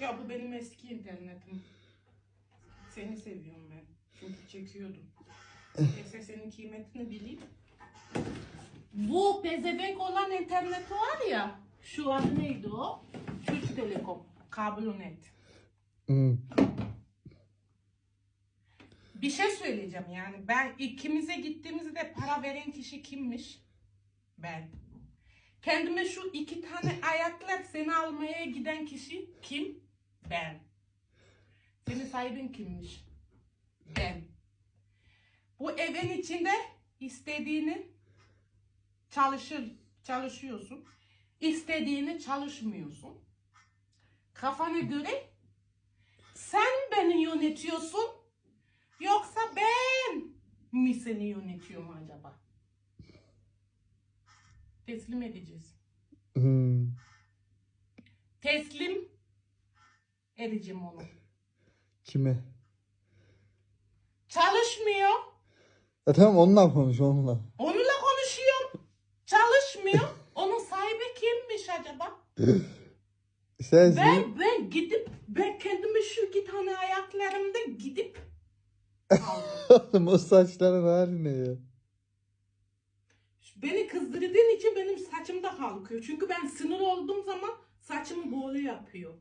Ya bu benim eski internetim. Seni seviyorum ben. Çünkü çekiyordum. Neyse senin kıymetini bileyim. Bu pezevenk olan internet var ya. Şu adı neydi o? Türk Telekom. Kablonet. Hmm. Bir şey söyleyeceğim yani. Ben ikimize gittiğimizde para veren kişi kimmiş? Ben. Kendime şu iki tane ayaklar seni almaya giden kişi kim? Ben. Senin sahibin kimmiş? Ben. Bu evin içinde istediğini çalışır, çalışıyorsun. İstediğini çalışmıyorsun. Kafana göre sen beni yönetiyorsun yoksa ben mi seni yönetiyorum acaba? Teslim edeceğiz. Hmm. Teslim edeceğim onu. Kime? Çalışmıyor. E tamam onunla konuş onunla. Onunla konuşuyorum. Çalışmıyor. Onun sahibi kimmiş acaba? Sensin. Ben ben gidip ben kendimi şu iki tane ayaklarımda gidip aldım. O saçların hali ne ya? Beni kızdırdığın için benim saçım da kalkıyor. Çünkü ben sinir olduğum zaman saçımı böyle yapıyor.